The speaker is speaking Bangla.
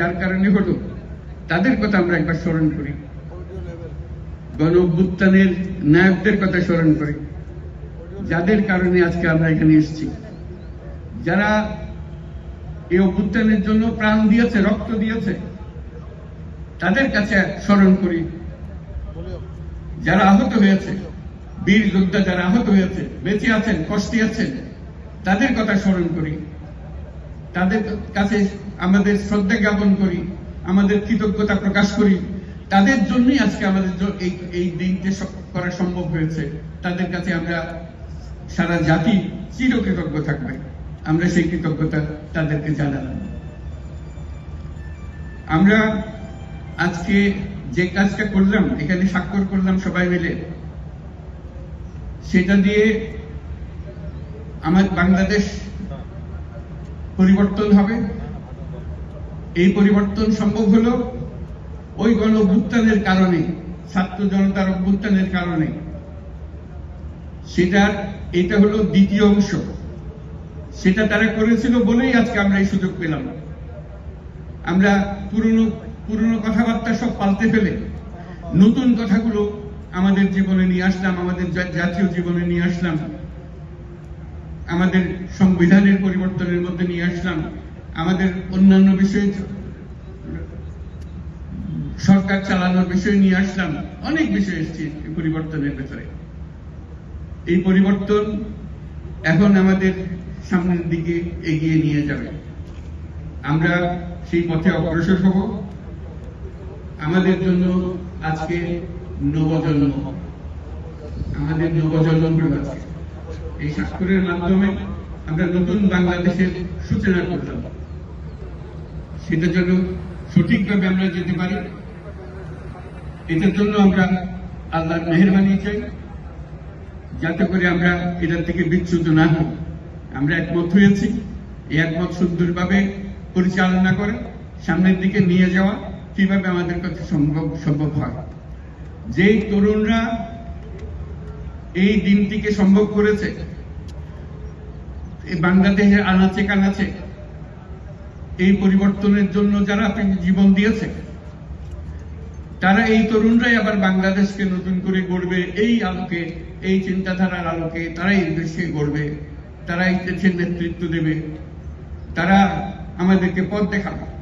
যার কারণে হলো, তাদের কথা আমরা একবার স্মরণ করি। গণ অভ্যুত্থানের নায়কদের কথা স্মরণ করি। যাদের কারণে আজকে আমরা এখানে এসেছি। যারা এই অভ্যুত্থানের জন্য প্রাণ দিয়েছে, রক্ত দিয়েছে, তাদের কাছে স্মরণ করি। যারা আহত হয়েছে, বীর যোদ্ধা যারা আহত হয়েছে, বেঁচে আছেন, কষ্টে আছেন, তাদের কথা স্মরণ করি। তাদের কাছে আমাদের শ্রদ্ধা জ্ঞাপন করি, আমাদের কৃতজ্ঞতা প্রকাশ করি। তাদের জন্যই আজকে আমাদের এই এই করা সম্ভব হয়েছে। তাদের কাছে আমরা সারা জাতি চিরকৃতজ্ঞ থাকবে। আমরা সেই কৃতজ্ঞতা তাদেরকে জানালাম। আমরা আজকে যে কাজটা করলাম, এখানে স্বাক্ষর করলাম সবাই মিলে, সেটা দিয়ে আমার বাংলাদেশ পরিবর্তন হবে। এই পরিবর্তন সম্ভব হলো ওই গণ অভ্যুত্থানের কারণে, ছাত্র জনতার অভ্যুত্থানের কারণে। সেটার, এটা হলো দ্বিতীয় অংশ। সেটা তারা করেছিল বলেই আজকে আমরা এই সুযোগ পেলাম। আমরা পুরনো পুরনো কথাবার্তা সব পাল্টে ফেলে নতুন কথাগুলো আমাদের জীবনে নিয়ে আসলাম, আমাদের জাতীয় জীবনে নিয়ে আসলাম। আমাদের সংবিধানের পরিবর্তনের মধ্যে নিয়ে আসলাম। আমাদের অন্যান্য বিষয়ে সরকার চালানোর বিষয় নিয়ে আসলাম। অনেক বিষয় এসেছি পরিবর্তনের ভেতরে। এই পরিবর্তন এখন আমাদের সামনের দিকে এগিয়ে নিয়ে যাবে। আমরা সেই পথে অগ্রসর হব। আমাদের জন্য আজকে নবজন্ম। আমাদের নবজন্ম আজকে। এই স্বাক্ষরের মাধ্যমে আমরা নতুন বাংলাদেশের সূচনা করলাম। সেটা যেন সঠিকভাবে আমরা যেতে পারি, এটার জন্য আমরা আল্লাহর মেহরবানি চাই, যাতে করে আমরা এটার থেকে বিচ্যুত না হই। আমরা একমত হয়েছি, এই একমত সুন্দরভাবে পরিচালনা করে, সামনের দিকে নিয়ে যাওয়া কীভাবে আমাদের কাছে সম্ভব সম্ভব হয়। যেই তরুণরা এই দিনটিকে সম্ভব করেছে? বাংলাদেশের আনাচে কানাচে এই পরিবর্তনের জন্য যারা জীবন দিয়েছে, তারা এই তরুণরাই আবার বাংলাদেশকে নতুন করে গড়বে। এই আলোকে, এই চিন্তাধারার আলোকে তারা এই দেশকে গড়বে। তারা এই দেশের নেতৃত্ব দেবে। তারা আমাদেরকে পথ দেখাবে।